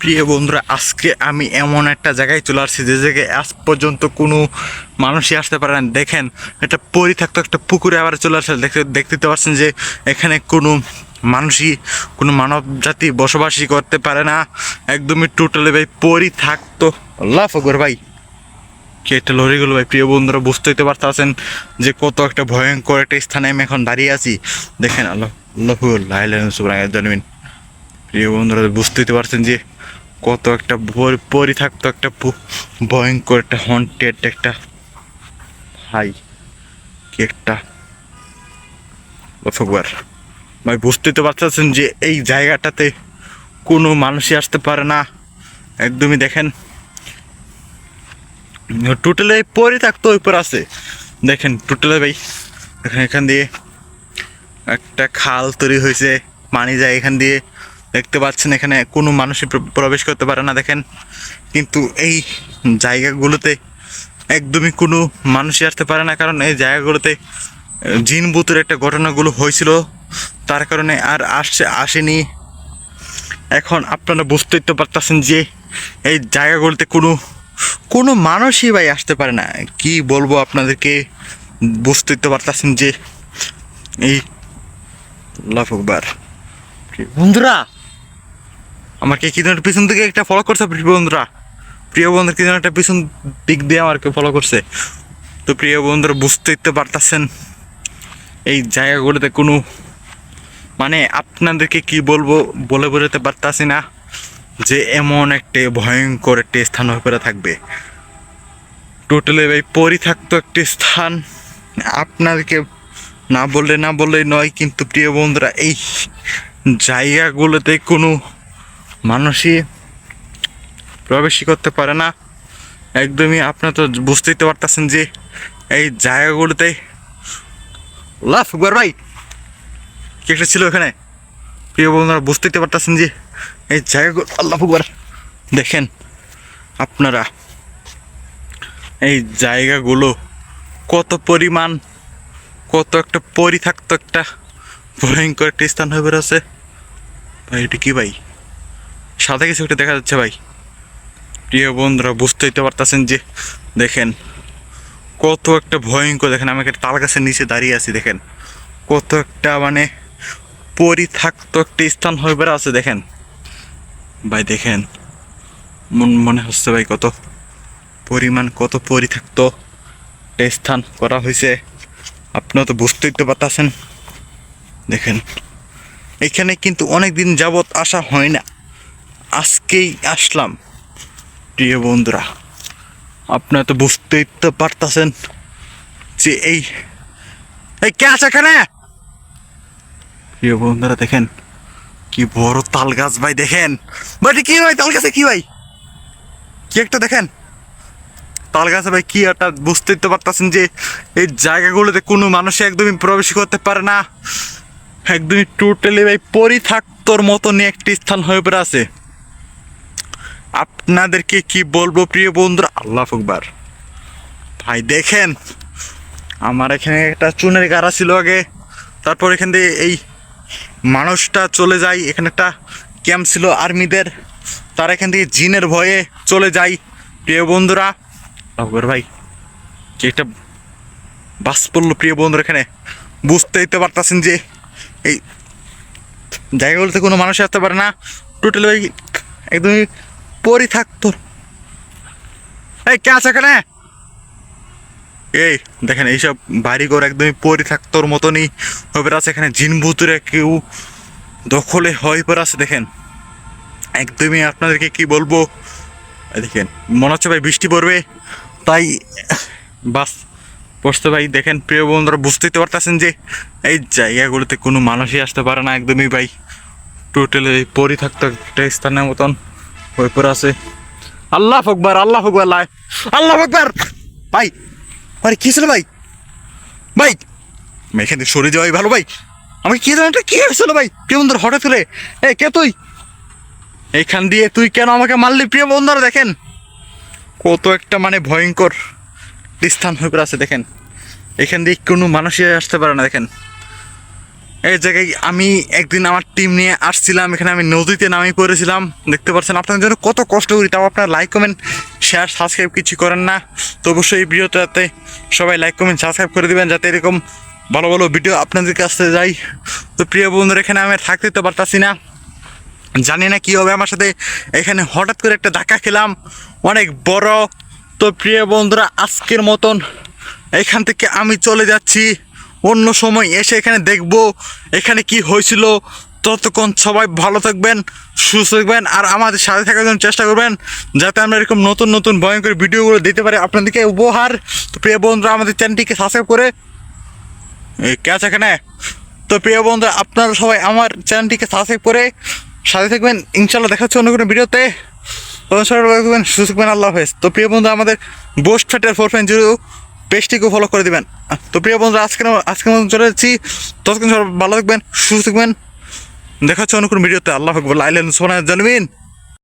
প্রিয় বন্ধুরা, আজকে আমি এমন একটা জায়গায় চলে আসছি যে জায়গায় আজ পর্যন্ত কোনো মানুষই আসতে পারে না। দেখেন, একটা পরিত্যক্ত একটা পুকুরে আবার চলে আসছে দেখতে দেখতে পাচ্ছেন যে এখানে কোনো মানুষই, কোনো মানব জাতি বসবাসই করতে পারে না। একদমই টোটালি ভাই পরি থাকতো আল্লাহ ভাই। কি একটা লরিগুলো ভাই, প্রিয় বন্ধুরা, বুঝতেই তো পারতেছেন যে কত একটা ভয়ঙ্কর একটা স্থানে আমি এখন দাঁড়িয়ে আছি। দেখেন, আল্লাহ আল্লাহ প্রিয় বন্ধুরা, বুঝতেই তো পারছেন যে কত একটা ভোর পরি- থাকতো একটা ভয়ঙ্কর একটা হন্টেড একটা হাই, কি একটা ফকবার ভাই, বুঝতেই তো পারতেছেন যে এই জায়গাটাতে কোনো মানুষই আসতে পারে না। একদমই দেখেন টোটালে পরিত্যক্ত উপর আছে। দেখেন টোটালে ভাই এখান দিয়ে একটা খাল তৈরি হয়েছে, পানি যায় এখান দিয়ে। দেখতে পাচ্ছেন এখানে কোনো মানুষই প্রবেশ করতে পারে না, দেখেন। কিন্তু এই জায়গাগুলোতে একদমই কোনো মানুষই আসতে পারে না, কারণ এই জায়গাগুলোতে জিন বুতুর একটা ঘটনাগুলো হয়েছিল। তার কারণে আর আসছে, আসেনি। এখন আপনারা বুঝতেই তো পারতেছেন যে এই জায়গাগুলোতে কোনো কোনো মানুষই ভাই আসতে পারে না। কি বলব আপনাদেরকে? বুঝতেই তো পারতেছেন যে এই আকবার। বন্ধুরা আমাকে কি ধরনের পিছন থেকে একটা ফলো করছে প্রিয় বন্ধুরা। প্রিয় বন্ধুরা কি ধরনের একটা পিছন দিক দিয়ে আমাকে ফলো করছে। তো প্রিয় বন্ধুরা বুঝতে তো পারতেছেন এই জায়গাগুলোতে কোনো মানে আপনাদেরকে কি বলব বলে বোঝাতে পারতাছি না যে এমন একটা ভয়ঙ্কর একটা স্থান হয়ে পড়ে থাকবে। টোটালি ভাই, পরিত্যক্ত একটি স্থান। আপনাদেরকে না বললে না বললেই নয়, কিন্তু প্রিয় বন্ধুরা, এই জায়গাগুলোতে কোনো মানুষই প্রবেশই করতে পারে না। একদমই আপনারা তো বুঝতেই তো পারতেছেন যে এই জায়গাগুলোতে লাফ একবার ভাই, কি একটা ছিল এখানে প্রিয় বন্ধুরা, বুঝতেই তো পারতেছেন যে এই জায়গাগুলো, আল্লাহ একবার দেখেন আপনারা এই জায়গাগুলো কত পরিমাণ, কত একটা পরিত্যক্ত একটা ভয়ঙ্কর একটা স্থান হয়ে বেরোছে ভাই, এটা কি ভাই? সাদা কিছু একটা দেখা যাচ্ছে ভাই। প্রিয় বন্ধুরা, বুঝতেই তো পারতেছেন যে, দেখেন, কত একটা ভয়ঙ্কর, দেখেন, আমি একটা তাল গাছের নিচে দাঁড়িয়ে আছি, দেখেন। কত একটা মানে পরিত্যক্ত একটা স্থান হয়ে বেড়া আছে, দেখেন। ভাই, দেখেন, মন মনে হচ্ছে ভাই কত পরিমাণ, কত পরিত্যক্ত একটা স্থান করা হয়েছে। আপনারা তো বুঝতেই তো পারতেছেন। দেখেন, এখানে কিন্তু অনেক দিন যাবৎ আসা হয় না। আজকেই আসলাম। প্রিয় বন্ধুরা, আপনারা তো বুঝতেই তো পারতেছেন যে এই এই কে আছে এখানে? প্রিয় বন্ধুরা, দেখেন কি বড় তাল গাছ ভাই, দেখেন। ভাই কি ভাই? তাল গাছে কি ভাই? কি একটা দেখেন। তাল গাছে ভাই, কি একটা বুঝতেই তো পারতেছেন যে এই জায়গাগুলোতে কোনো মানুষ একদমই প্রবেশ করতে পারে না। একদমই টোটালি ভাই পরিথাক্তর মতন একটি স্থান হয়ে পড়ে আছে। আপনাদেরকে কি বলব প্রিয় বন্ধুরা? আল্লাহ ফুকবার ভাই, দেখেন, আমার এখানে একটা চুনের গাড়া ছিল আগে। তারপর এখান দিয়ে এই মানুষটা চলে যায় এখানে একটা ক্যাম্প ছিল আর্মিদের। তারা এখান থেকে জিনের ভয়ে চলে যায় প্রিয় বন্ধুরা আকবর ভাই, কি একটা বাস পড়ল প্রিয় বন্ধুরা এখানে। বুঝতেই তো পারতেছেন যে এই জায়গাগুলোতে কোনো মানুষ আসতে পারে না। টোটালি একদমই পরিথাক্ত এই, কে আছে এখানে? এই, দেখেন, এইসব বাড়িঘর একদমই পরিথাক্তর মতনই। হয়ে আছে এখানে জিন ভুতুরে কেউ দখলে হয়ে পড়ে আছে, দেখেন। একদমই আপনাদেরকে কি বলব? দেখেন, মনে হচ্ছে ভাই বৃষ্টি পড়বে। তাই, বাস পড়তে ভাই, দেখেন, প্রিয় বন্ধুরা, বুঝতেই তো পারতেছেন যে এই জায়গাগুলোতে কোনো মানুষই আসতে পারে না একদমই ভাই। টোটালি পরি থাকতো একটা স্থানের মতন। হয়ে আছে। আল্লাহ ফকবার আল্লাহ ফকবার লাই। আল্লাহ ফকবার ভাই, আরে কি ছিল ভাই? ভাই, আমি এখান থেকে সরে যাওয়াই ভালো ভাই। আমাকে কি জানো কি হয়েছিল ভাই? প্রিয় বন্ধুরা, হঠাৎ করে, এ, কে তুই? এইখান দিয়ে তুই কেন আমাকে মারলি? প্রিয় বন্ধুরা, দেখেন। কত একটা মানে ভয়ঙ্কর স্থান হয়ে পড়ে আছে, দেখেন। এখান দিয়ে কোনো মানুষই আসতে পারে না, দেখেন। এই জায়গায় আমি একদিন আমার টিম নিয়ে আসছিলাম, এখানে আমি নদীতে নামিয়ে পড়েছিলাম। দেখতে পাচ্ছেন আপনাদের জন্য কত কষ্ট করি, তাও আপনারা লাইক কমেন্ট শেয়ার সাবস্ক্রাইব কিছু করেন না। তো অবশ্যই এই ভিডিওটাতে সবাই লাইক কমেন্ট সাবস্ক্রাইব করে দেবেন যাতে এরকম ভালো ভালো ভিডিও আপনাদের কাছে যাই। তো প্রিয় বন্ধুরা, এখানে আমি থাকতে তো পারতাছি না। জানি না কি হবে, আমার সাথে এখানে হঠাৎ করে একটা ধাক্কা খেলাম, অনেক বড়। তো প্রিয় বন্ধুরা, আজকের মতন এখান থেকে আমি চলে যাচ্ছি। অন্য সময় এসে এখানে দেখব এখানে কি হয়েছিল। ততক্ষণ সবাই ভালো থাকবেন, সুস্থ থাকবেন, আর আমাদের সাথে থাকার জন্য চেষ্টা করবেন, যাতে আমরা এরকম নতুন নতুন, ভয়ঙ্কর ভিডিওগুলো দিতে পারি আপনাদেরকে উপহার। তো প্রিয় বন্ধুরা, আমাদের চ্যানেলটিকে সাবস্ক্রাইব করে কে আছে এখানে? তো প্রিয় বন্ধুরা, আপনারা সবাই আমার চ্যানেলটিকে সাবস্ক্রাইব করে সাথে থাকবেন। ইনশাল্লাহ দেখা হচ্ছে অন্য কোনো ভিডিওতে। তখন সবাই থাকবেন, সুস্থ থাকবেন, আল্লাহ হাফেজ। তো প্রিয় বন্ধু আমাদের বোস্ট ফ্যাটের ফোর পয়েন্ট জিরো পেজটিকে ফলো করে দেবেন। তো প্রিয় বন্ধুরা আজকে আজকে মতন চলে যাচ্ছি ততক্ষণ ভালো থাকবেন, সুস্থ থাকবেন। দেখা হচ্ছে ভিডিওতে। আল্লাহ আকবর আইলেন সোনা জন্মিন